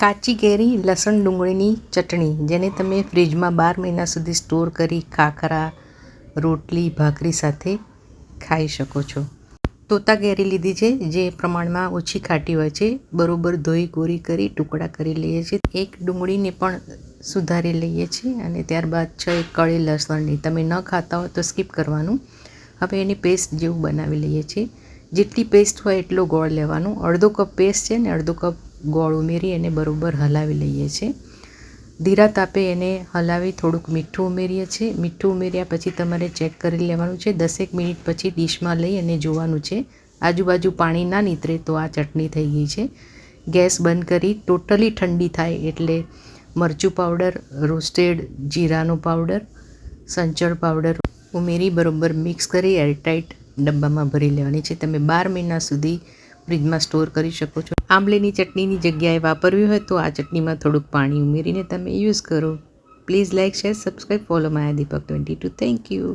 કાચી કેરી, લસણ, ડુંગળીની ચટણી, જેને તમે ફ્રીજમાં બાર મહિના સુધી સ્ટોર કરી ખાખરા, રોટલી, ભાખરી સાથે ખાઈ શકો છો. તોતા કેરી લીધી છે, જે પ્રમાણમાં ઓછી ખાટી હોય છે. બરોબર ધોઈ, કોરી કરી, ટુકડા કરી લઈએ છીએ. એક ડુંગળીને પણ સુધારી લઈએ છીએ અને ત્યારબાદ છ કળી લસણની. તમે ન ખાતા હોય તો સ્કીપ કરવાનું. હવે એની પેસ્ટ જેવું બનાવી લઈએ છીએ. જેટલી પેસ્ટ હોય એટલો ગોળ લેવાનો. અડધો કપ પેસ્ટ છે ને અડધો કપ ગોળ ઉમેરી એને બરોબર હલાવી લઈએ છીએ ધીરા તાપે એને હલાવી થોડુંક મીઠું ઉમેરીએ છીએ મીઠું ઉમેર્યા પછી તમારે ચેક કરી લેવાનું છે. દસેક મિનિટ પછી ડીશમાં લઈ અને જોવાનું છે. આજુબાજુ પાણી ના નીતરે તો આ ચટણી થઈ ગઈ છે. ગેસ બંધ કરી ટોટલી ઠંડી થાય એટલે મરચું પાવડર, રોસ્ટેડ જીરાનો પાવડર, સંચળ પાવડર ઉમેરી બરોબર મિક્સ કરી એરટાઈટ ડબ્બામાં ભરી લેવાની છે. તમે બાર મહિના સુધી ફ્રીજમાં સ્ટોર કરી શકો છો. આંબલીની ચટણીની જગ્યાએ વાપરવી હોય તો આ ચટણીમાં થોડુંક પાણી ઉમેરીને તમે યુઝ કરો. Please like share subscribe follow Maya Deepak twenty two thank you